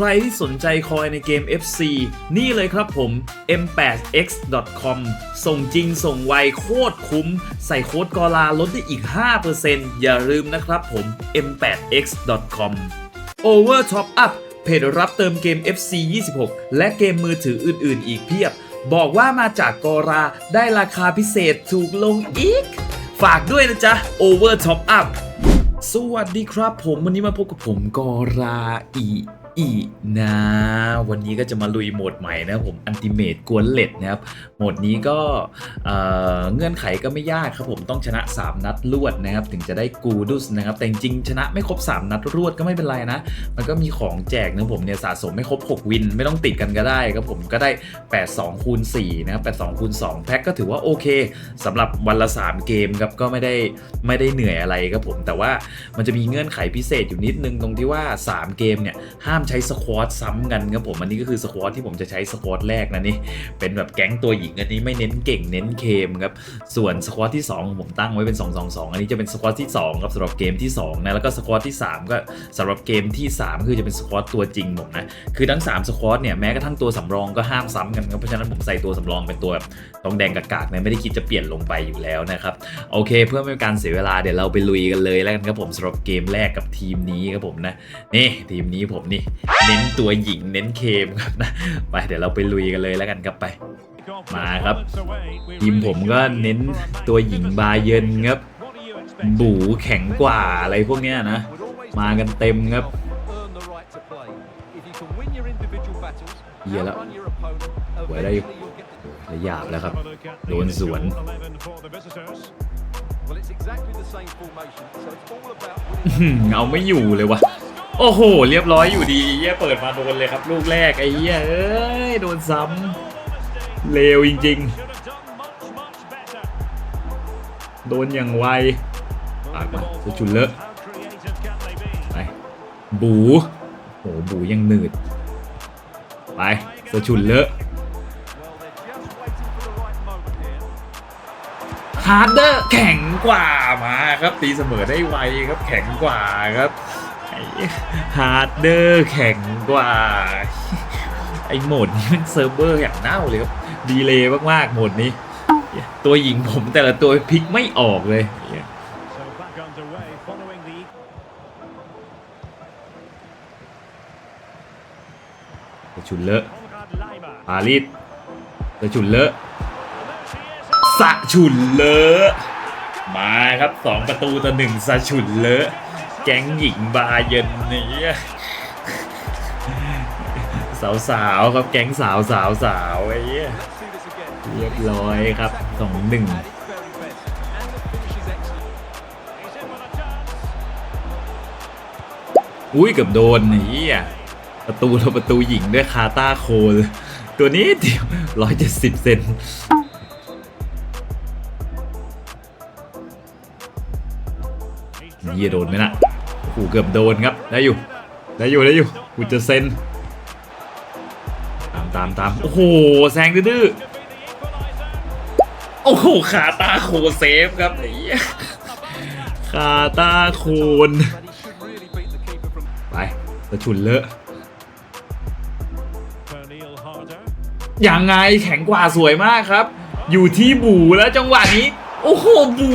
ใครที่สนใจคอยในเกม FC นี่เลยครับผม m8x.com ส่งจริงส่งไวโคตรคุ้ม ใส่โค้ดกอลาลดได้อีก 5%อย่าลืมนะครับผม m8x.com Over Top Up เพจรับเติมเกม FC 26 และเกมมือถืออื่น ๆ อีกเพียบ บอกว่ามาจากกอราได้ราคาพิเศษถูกลงอีก ฝากด้วยนะจ๊ะ Over Top Up สวัสดีครับผมวันนี้มาพบกับผมกอราอี อีนะ วันนี้ก็จะมาลุยโหมดใหม่นะผมอันติเมตกวนเล็ดนะครับโหมดนี้ก็เเงื่อนไขก็ไม่ยากครับผมต้องชนะ 3 นัดรวดนะครับ ถึงจะได้กูดุสนะครับ แต่จริงชนะไม่ครบ 3 นัดรวดก็ไม่เป็นไรนะ มันก็มีของแจกนะผมเนี่ยสะสมไม่ครบ 6 วิน ไม่ต้องติดกันก็ได้ครับผมก็ได้ 82คูณ4นะครับ82คูณ2แพ็คก็ถือว่าโอเคสำหรับวันละ 3 เกมครับก็ไม่ได้ไม่ได้เหนื่อยอะไรครับผมแต่ว่ามันจะมีเงื่อนไขพิเศษอยู่นิดนึงตรงที่ว่า 3 เกมเนี่ยห้ามใช้สควอตซ้ำกันครับผมอันนี้ก็คือสควอตที่ผมจะใช้สควอตแรกนะนี่เป็นแบบแก๊งตัวหญิงอันนี้ไม่เน้นเก่งเน้นเคมครับส่วนสควอตที่2ของผมตั้งไว้เป็น 2 2 2 อันนี้จะเป็นสควอตที่2ครับสำหรับเกมที่2นะแล้วก็สควอตที่ 3 ก็สำหรับเกมที่ 3 คือจะเป็นสควอตตัวจริงผมนะคือทั้ง3สควอตเนี่ยแม้กระทั่งตัวสำรองก็ห้ามซ้ำกันครับเพราะฉะนั้นผมใส่ตัวสำรองเป็นตัวแบบทองแดงกากๆเนี่ยไม่ได้คิดจะเปลี่ยนลงไปอยู่แล้วนะครับโอเค เพื่อไม่เป็นการเสียเวลาเดี๋ยวเราไปลุยกันเลยแล้วกันครับผมสำหรับเกมแรกกับทีมนี้ครับผมนะนี่ทีมนี้ผมนี่เน้นตัวหญิงเน้นเคมครับนะไปเดี๋ยวเราไปลุยกันเลยแล้วกันครับไป มาครับทีมผมก็เน้นตัวหญิงบาเยินครับบูแข็งกว่าอะไรพวกเนี้ยนะ มากันเต็มครับเหี้ยแล้วไว้ได้อยู่ระยาบแล้วครับ โดนสวนเอาไม่อยู่เลยวะ โอ้โห เรียบร้อยอยู่ดีเหี้ยเปิดมาโดนเลยครับ ลูกแรกไอ้เหี้ยเอ้ยโดนซ้ำเลวจริง ๆ โดนอย่างไวปากมาจะชุนเลอะไปบูโอ้โหบูยังหนืด ไปสะชุนเลอะฮาร์ดเดอร์แข็งกว่ามาครับตีเสมอได้ไวครับแข็งกว่าครับ ฮาร์ดเดอร์แข็งกว่า ไอโหมดนี้มันเซิร์ฟเวอร์อย่างเน่าเลยครับ ดีเลย์มากๆโหมดนี้ ตัวหญิงผมแต่ละตัวพลิกไม่ออกเลยจะฉุนเลอะปารีสจะฉุนเลอะสะฉุนเลอะมาครับสองประตูต่อหนึ่งสะฉุนเลอะ แก๊งหญิงบาเยินนี่สาวสาวครับแก๊งสาวสาวสาวไอ้เหี้ยเรียบร้อยครับสองหนึ่งอุ้ยเกับโดนไอ้เหี้ยประตูเราประตูหญิงด้วยคาตาโคลตัวนี้เดียวร้อยเจ็ดสิบเซนเยียโดนไหมนะ โอ้โหเกือบโดนครับ ได้อยู่ ได้อยู่ ได้อยู่ กูจะเซนตามตามตามโอ้โห แซงดื้อโอ้โห ขาตาโคเซฟครับไอ้เหี้ยคาตาโคนไปกระชุนเลอะยังไงแข็งกว่าสวยมากครับ อยู่ที่บูแล้วจังหวะนี้ โอ้โห บู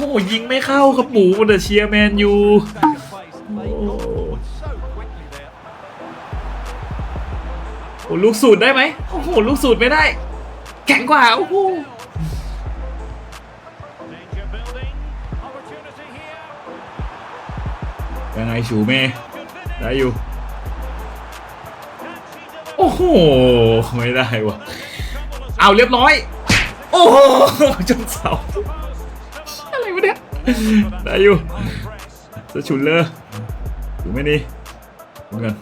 โอ้โหยิงไม่เข้าครับบูมันเชียร์แมนยูโอ้ลูกสูตรได้ไหมโอ้โหลูกสูตรไม่ได้ แข็งกว่า โอ้โหยังไงชูเม่ได้อยู่ โอ้โห ไม่ได้วะเอาเรียบร้อย โอ้โหจนเสาะไรวะเนี่ยได้อยู่จะฉุนเลยถูกไหมนี่เหมือนกัน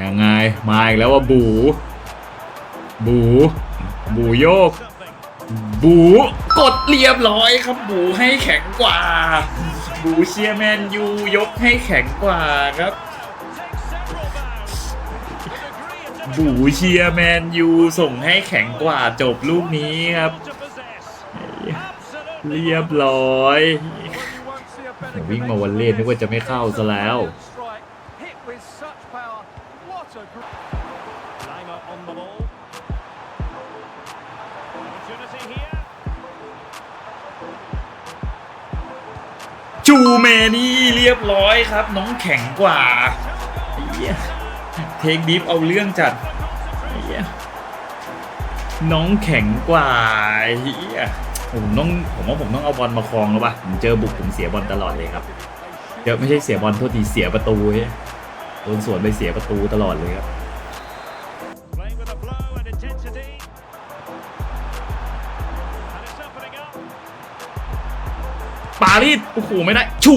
ยังไง มาอีกแล้วว่าบู บู บูโยก บูกดเรียบร้อยครับ บูให้แข็งกว่า บูเชียร์แมนยูยกให้แข็งกว่าครับ บูเชียร์แมนยูส่งให้แข็งกว่าจบลูกนี้ครับ เรียบร้อย วิ่งมาวันเล่นนึกว่าจะไม่เข้าซะแล้ว Lima on the ball. Opportunity here. จูเมนี่เรียบร้อยครับ น้องแข็งกว่าไอ้เหี้ยเทคดิฟเอาเรื่องจัดเหี้ยน้องแข็งกว่าเฮียผมต้องผมว่าผมต้องเอาบอลมาครองแล้วป่ะผมเจอบุกผมเสียบอลตลอดเลยครับเดี๋ยวไม่ใช่เสียบอลโทษทีเสียประตูเฮ้ยโดนสวนไปเสียประตูตลอดเลยครับปารีสโอ้โหไม่ได้ชู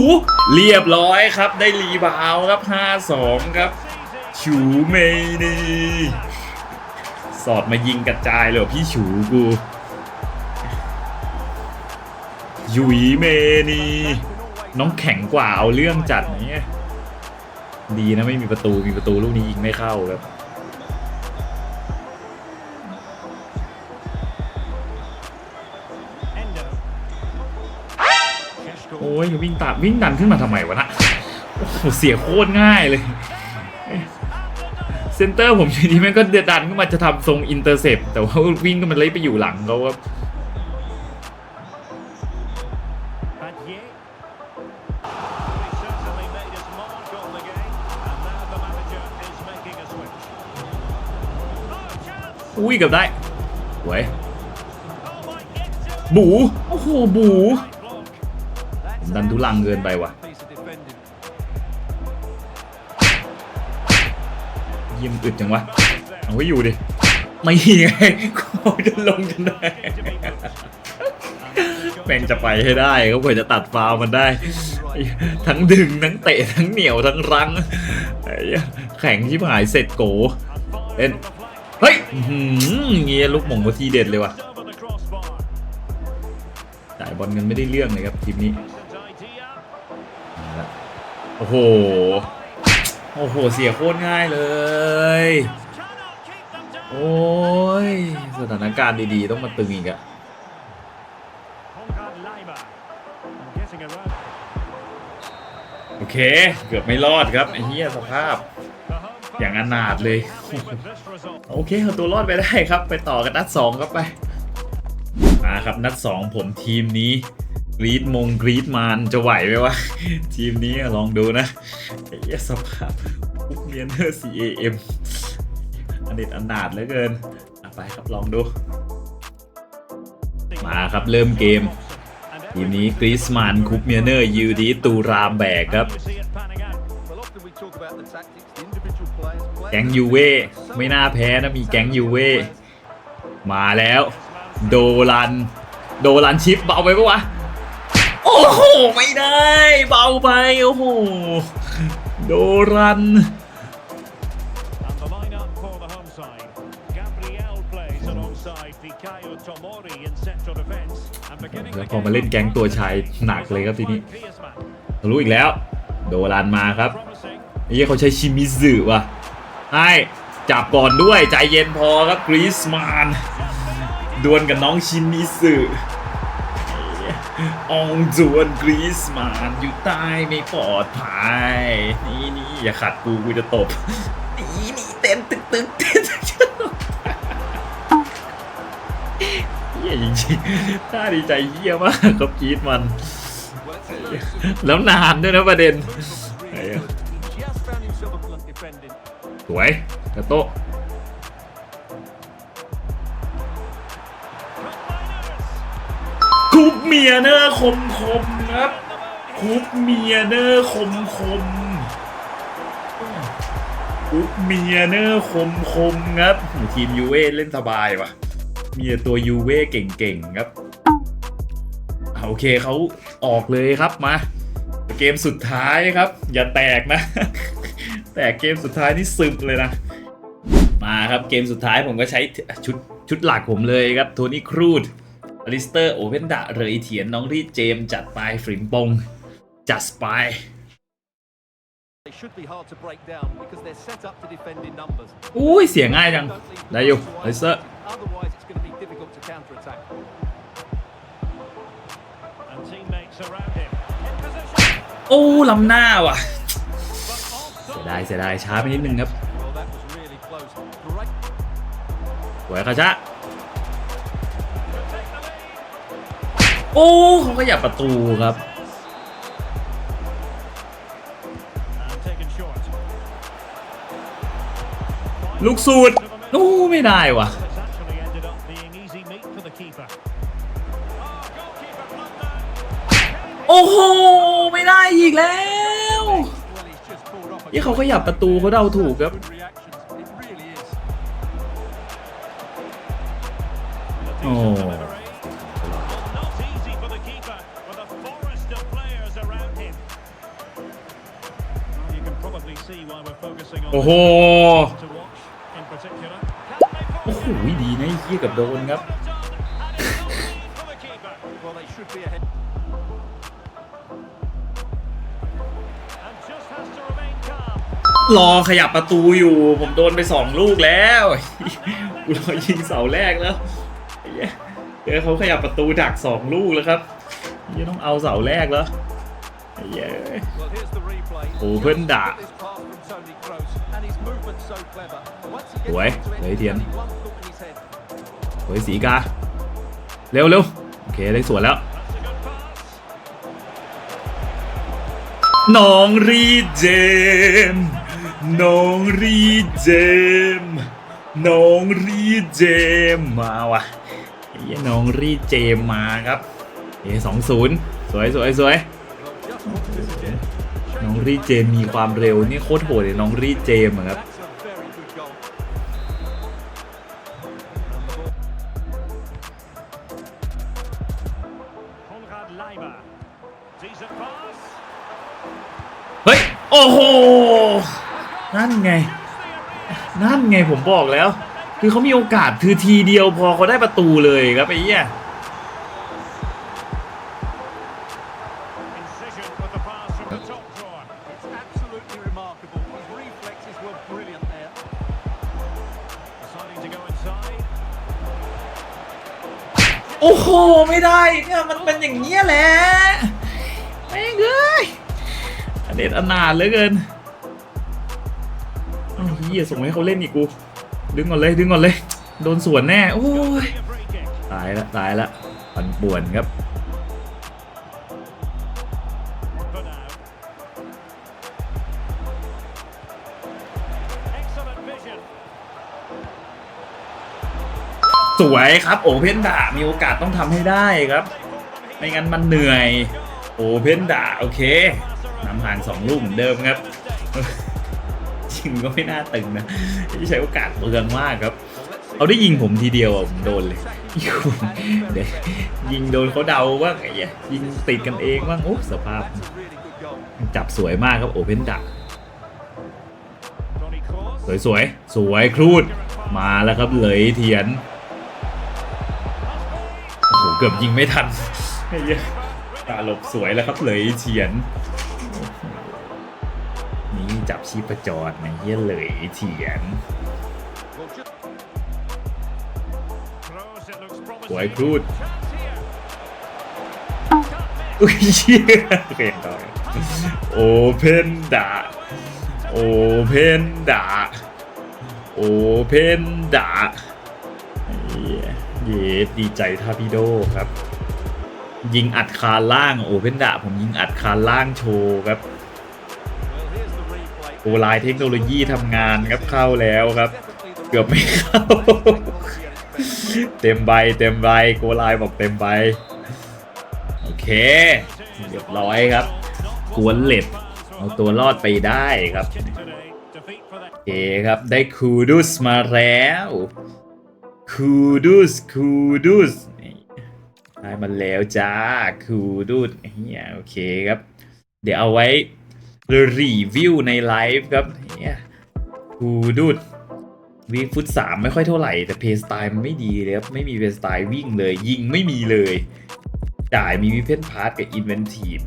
เรียบร้อยครับ ได้รีบาวครับ 5-2 ครับ Sees it. ชูเมนีสอดมายิงกระจายเลยพี่ฉูกูยุยเมนีน้องแข็งกว่าเอาเรื่องจัดเนี่ยดีนะไม่มีประตูมีประตูลูกนี้ยิงไม่เข้าครับโอ้ยวิ่งตามวิ่งดันขึ้นมาทำไมวะนะโอ้โหเสียโคตรง่ายเลย เซนเตอร์ผมอยู่ดีแมันก็เดือดดันขึ้นมาจะทำทรงอินเตอร์เซปแต่ว่าวิ่งก็มันเลยไปอยู่หลังเขาว่าอุ้ยกับได้หวยบู โอ้โห บู ดันทุลังเกินไปว่ะ เยี่ยมอึดจังวะ เอาไว้อยู่ดิ ไม่ไงเขาจะลงจนได้แม่งจะไปให้ได้เขาเผื่อจะตัดฟาวมันได้ ทั้งดึง ทั้งเตะ ทั้งเหนียว ทั้งรั้ง แข็งชิบหายเสร็จโก And fired Ed. from the flank. เฮ้ยเงี้ยลูกหม่งมาทีเด็ดเลยว่ะจ่ายบอลกันไม่ได้เรื่องเลยครับทีมนี้ โอ้โห โอ้โห เสียโคตรง่ายเลย Just cannot keep them down. โอ้ย สถานการณ์ดีๆ ต้องมาตึงอีกอะ Konrad Lima. And getting around โอเค เกือบไม่รอดครับ ไอ้เหี้ยสภาพ the home อย่างอนาถเลย happy with this result. โอเคเอาตัวรอดไปได้ครับ ไปต่อกันนัด2ครับไป มาครับนัด 2 ผมทีมนี้ กรีดมงกรีดมานจะไหวไหมวะ ทีมนี้ลองดูนะไอ้สภาพพุกเมียนเนอร์ CAM อันเด็ดอันนาดเหลือเกินไปครับลองดู มาครับเริ่มเกมทีมนี้กรีซมานคุปเมียเนอร์ยูดีตูรามแบกครับแก๊งยูเว่ไม่น่าแพ้นะมีแก๊งยูเว่มาแล้ว โดรัน โดรันชิปเบาไปปะวะ โอ้โห ไม่ได้ เบาไป โอ้โห โดรัน And the lineup for the home side. Gabriel plays alongside Fikayo Tomori in central defence. And beginning แล้วพอมาเล่นแก๊งตัวชายหนักเลยครับทีนี้ Griezmann. ทะลุอีกแล้ว โดรันมาครับ Promising. ไอ้เหี้ยเขาใช้ชิมิสึว่ะให้จับก่อนด้วยใจเย็นพอครับกรีซมานดวลกับน้องชิมิสึ อ้เหี้ยอองจวนกรีซมานอยู่ใต้ไม่ปลอดภัย นี่นี่อย่าขัดกูกูจะตบ นี่นี่เต้นตึกตึกเต้นตึกตึกเฮียจริงๆน่าดีใจเฮียมากครับกรีซมัน Well, it's a very แล้วนานด้วยนะประเด็น He just found himself a blunt defending. สวยกระโตะ คุปเมียเนอร์คมคมครับคุปเมียเนอร์คมคมๆคุปเมียเนอร์คมคมครับทีมยูเว่เล่นสบายว่ะมีแต่ตัวยูเว่เก่งๆครับโอเคเขาออกเลยครับมา เกมสุดท้ายครับ อย่าแตกนะ แตกเกมสุดท้ายนี่ซึมเลยนะมาครับเกมสุดท้ายผมก็ใช้ชุดชุดหลักผมเลยครับโทนี่ครูด อลิสเตอร์โอเวนดะเรยเถียนน้องรีดเจมส์จัดไปฝริมปงจัดไป They should be hard to break down because they're set up to defend in numbers. อุ้ยเสียง่ายจัง Don't leave ได้อยู่ space อลิสเตอร์ Otherwise, it's going to be difficult to counter attack. space around him. In position, โอ้ล้ำหน้าว่ะ but เสีย offside. ดายเสียดายช้าไปนิดนึงครับ Well, that was really close. Great สวยคาชะ โอ้เขาขยับประตูครับ ลูกสูตรโอ้ไม่ได้วะโอ้โห ไม่ได้อีกแล้วยี่เขาขยับประตูเขาเดาถูกครับโอ้ โอ้โห โอ้โห ดีนะไอ้เหี้ยกับโดนครับ รอขยับประตูอยู่ ผมโดนไปสองลูกแล้วกูรอยิงเสาแรกแล้วเฮ้ยเดี๋ยวเขาขยับประตูดักสองลูกแล้วครับยี่ต้องเอาเสาแรกแล้วไอ้เหี้ย Well, here's the Once he gets Ủa, into it, để he's Thiện. only one thought in his head. โอ้ยสีกา เร็วเร็วโอเคได้สวนแล้ว น้องรีเจม น้องรีเจม น้องรีเจมมาว่ะไอ้เหี้ยน้องรีเจมมาครับเอสองศูนย์สวยสวยสวยน้องรีเจมมีความเร็วนี่โคตรโหดเลยน้องรีเจมส์อะครับ เฮ้ย โอ้โห นั่นไง นั่นไงผมบอกแล้ว คือเขามีโอกาสคือทีเดียวพอเขาได้ประตูเลยครับไอ้เหี้ย โอ้โห ไม่ได้เนี่ยมันเป็นอย่างเงี้ยแหละแม่งเอ้ยอเด็ดอนาถเหลือเกินเอ้าเฮียส่งให้เขาเล่นอีกกู ดึงก่อนเลยดึงก่อนเลย โดนสวนแน่ โอ้ย Be a free kick. ตายละตายละปันป่วนครับ สวยครับโอเพนดามีโอกาสต้องทำให้ได้ครับ ไม่งั้นมันเหนื่อย โอเพนดาโอเคนำห่างสองลูกเหมือนเดิมครับยิงก็ไม่น่าตึงนะใช้โอกาสเปลืองมากครับเอาได้ยิงผมทีเดียวผมโดนเลยยิงเดี๋ยวยิงโดนเขาเดาบ้าไอ้เหี้ยยิงติดกันเองบ้างโอ้สภาพ จับสวยมากครับโอเพนดาสวยสวยสวยครูดมาแล้วครับ เหลยเทียน เกือบยิงไม่ทันไอ้เหี้ยตาหลบสวยแล้วครับเลยเทียน นี่จับชีพจรนะเฮียเลยเทียนสวยครูดอุ้ยเชี่ยเรียบร้อโอเพนดาโอเพนดาโอเพนดาเหี้ย เยสดีใจท่าพี่โดครับ ยิงอัดคานล่างโอเพนดาผมยิงอัดคานล่างโชว์ครับโกไลน์เทคโนโลยีทำงานครับเข้าแล้วครับ เกือบไม่เข้า เต็มใบเต็มใบโกไลน์บอกเต็มใบ โอเค เรียบร้อยครับกวนเล็ดเอาตัวรอดไปได้ครับ โอเคครับ ได้คูดุสมาแล้ว คูดุสคูดุสได้มาแล้วจ้าคูดุสเฮียโอเคครับ เดี๋ยวเอาไว้รีวิวในไลฟ์ครับเฮียคูดุสวิ่งฟุตสามไม่ค่อยเท่าไหร่ แต่เพย์สไตล์มันไม่ดีเลยครับ ไม่มีเพย์สไตล์วิ่งเลย ยิงไม่มีเลย จ่ายมีวิเพนพาร์ตกับอินเวนทีฟ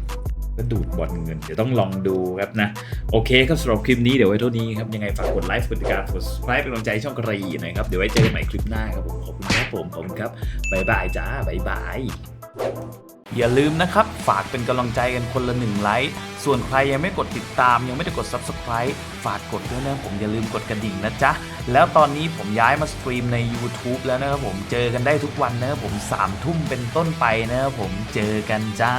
ก็ดูดบอลเงิน เดี๋ยวต้องลองดูครับนะ โอเคครับสำหรับคลิปนี้เดี๋ยวไว้เท่านี้ครับ ยังไงฝากกดไลค์กดติดตามกด subscribe เป็นกำลังใจให้ช่องกระยีน่อยครับ เดี๋ยวไว้เจอกันใหม่คลิปหน้าครับผมขอบคุณครับผมขอบคุณครับบ๊ายบายจ้าบ๊ายบายอย่าลืมนะครับ ฝากเป็นกำลังใจกันคนละหนึ่งไลค์ ส่วนใครยังไม่กดติดตาม ยังไม่ได้กด Subscribe ฝากกดด้วยนะผมอย่าลืมกดกระดิ่งนะจ๊ะ แล้วตอนนี้ผมย้ายมาสตรีมใน YouTube แล้วนะครับผมเจอกันได้ทุกวันนะครับผม3ทุ่มเป็นต้นไปนะครับผมเจอกันจ้า